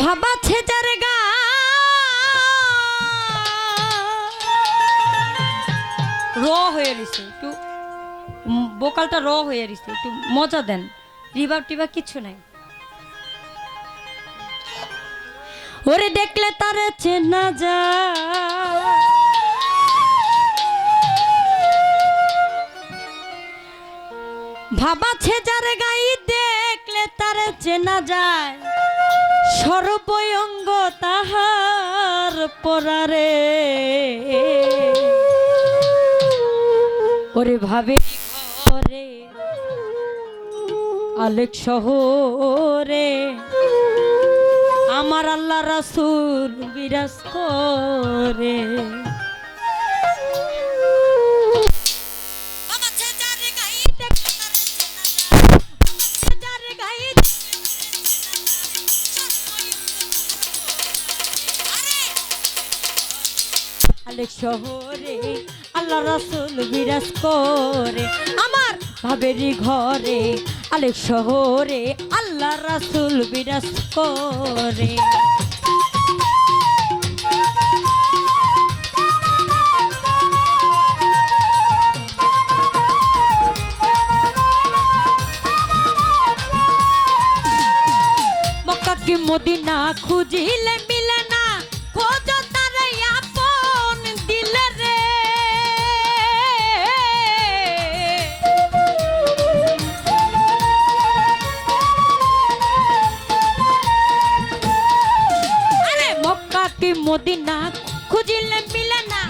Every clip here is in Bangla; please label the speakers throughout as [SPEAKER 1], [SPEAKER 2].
[SPEAKER 1] ভাবাছে যার গা। র হয়ে রইছে একটু বোকালটা র হয়ে রইছে একটু মজা দেন। রিভাব টিভাব কিছু নাই। ওরে দেখলে তারে চেনা যায় ভাবাছে যার গাই দেখলে তারে চেনা যায়। সর্বয়ঙ্গ তাহার পরারে। ওরে ভাবে ঘরে আলেক শহরে। আমার আল্লাহ রাসুল বিরাজ করে। আলেক শহরে আল্লাহ রাসুল বিরাজ করে। আমার ভাবেরি ঘরে আলেক শহরে আল্লাহ রাসুল বিরাজ করে। মদিনা খুঁজিলে মদিনা খুঁজিলে মিলে না।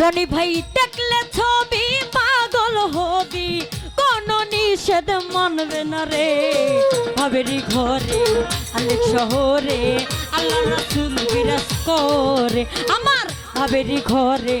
[SPEAKER 1] রনি ভাই, দেখলে ছবি পাগল হবি। কোন নিষেধ মানবে না রে। ভাবেরি ঘরে, আলেক শহরে, আল্লাহ রাসুল বিরাজ করে। আমার ভাবেরি ঘরে।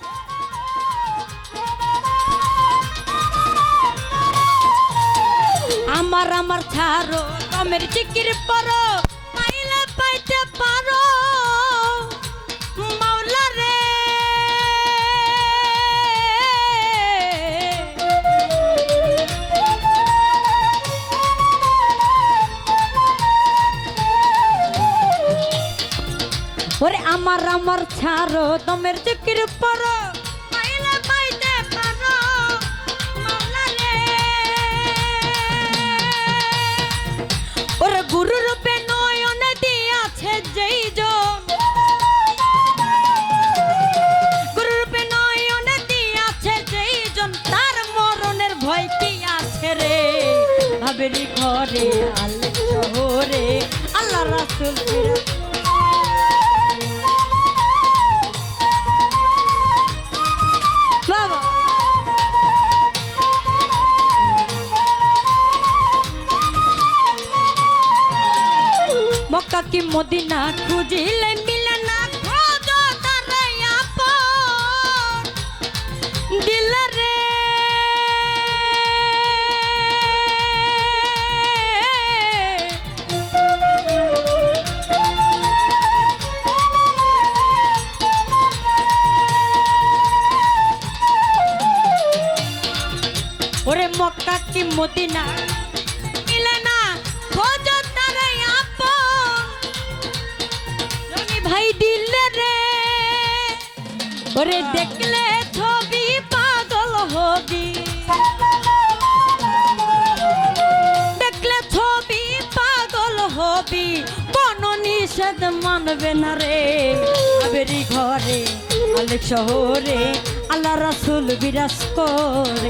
[SPEAKER 1] আমার আমার ছাড়ো কমের চিকির পরো পাইলে পাইতে পারো। আমার আমার ছাড়ো দমের চিকির পরো। ভাবেরি ঘরে আল্লাহ শহরে আল্লাহ রাসুল মক্কা কি মদিনা খুঁজিলে কি মদিনা না খোঁজ তারে আপন। রনি ভাই দিলে রে। ওরে দেখলে ছবি পাগল হবি। দেখলে ছবি পাগল হবি। কোন নিষেধ মানবে না রে। আবেরি ঘরে আলেক শহরে, আল্লাহ রাসুল বিরাজ করে।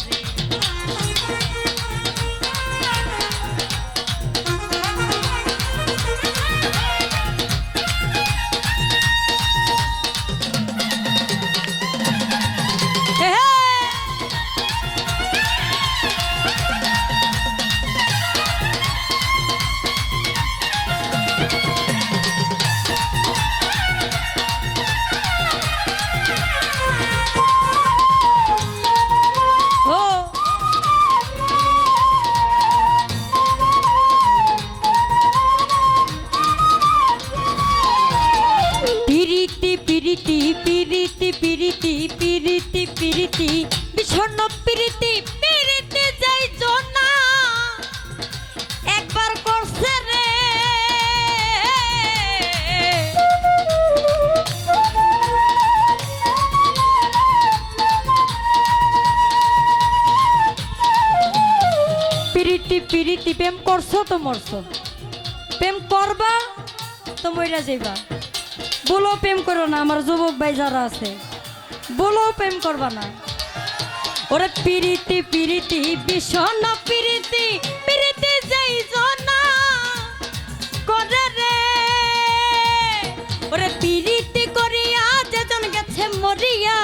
[SPEAKER 1] পিরিতি পিরিতি পিরিতি পিরিতি পিরিতি ভীষণ পিরিতি পিরিতি যাই না একবার করছে রে। পিরিতি পিরিতি, প্রেম করছ তো মরছো। প্রেম করবা তো মইরা যাইবা। বলো প্রেম করো না, আমার যুবক ভাই যারা আছে। বলো প্রেম করবা না। ওরে পিরিতি পিরিতি ভীষণ পিরিতি পিরিতি যাই না করে রে। ওরে পিরিতি করিয়া যেজন গেছে মরিয়া।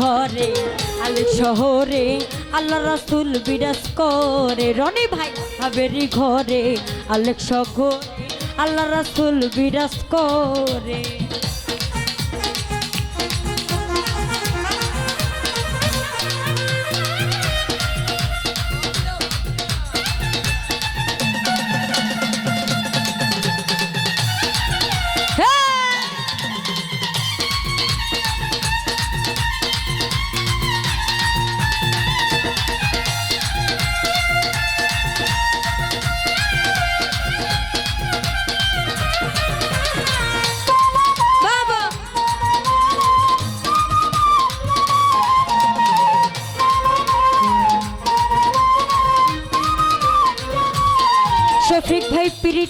[SPEAKER 1] ঘরে, আলে শহরে, আল্লাহ রাসুল বিরাজ করে। রনি ভাই হাবেরি ঘরে, আলেক শহরে, আল্লাহ রাসুল বিরাজ করে।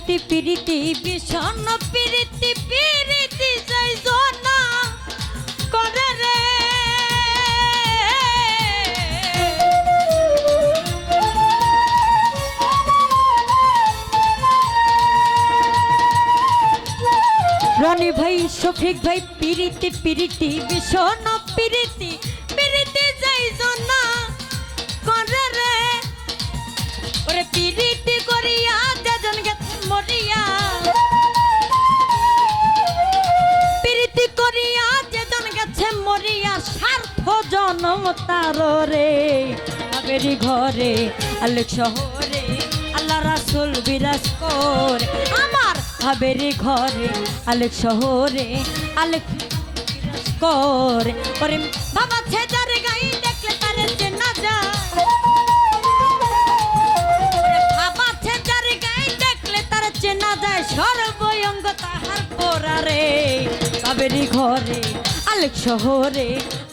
[SPEAKER 1] পিরিতি পিরিতি ভীষণ পিরিতি পিরিতি যাই জনা করে রে। রনি ভাই, শফিক ভাই, পিরিতি পিরিতি ভীষণ পিরিতি পিরিতি যাই জনা করে রে। ওরে পিরিতি স্বার্থ জনম তার রে আবেরি ঘরে, আলেক শহরে, আল্লাহ রাসুল বিরাজ করে। আমার হাবেরি ঘরে, আলেক শহরে, আলেক করে। বাবা ছেদারে গাই দেখলে তারে চেনা যায়। বাবা ছেদারে গাই দেখলে তার চেনা যায়। সর্বঙ্গ তাহার পোরারে কাবেরি ঘরে, আলেক শহরে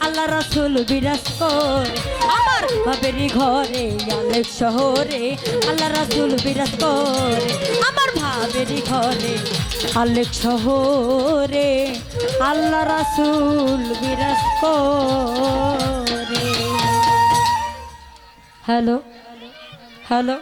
[SPEAKER 1] আল্লাহ রাসুল বিরাজ করে। আমার বাবেরি ঘরে আলেক শহরে আল্লাহ রাসুল বিরাজ করে। আমার ভাবেরি ঘরে আলেক শহরে আল্লাহ রাসুল বিরাজ করে। Hello hello.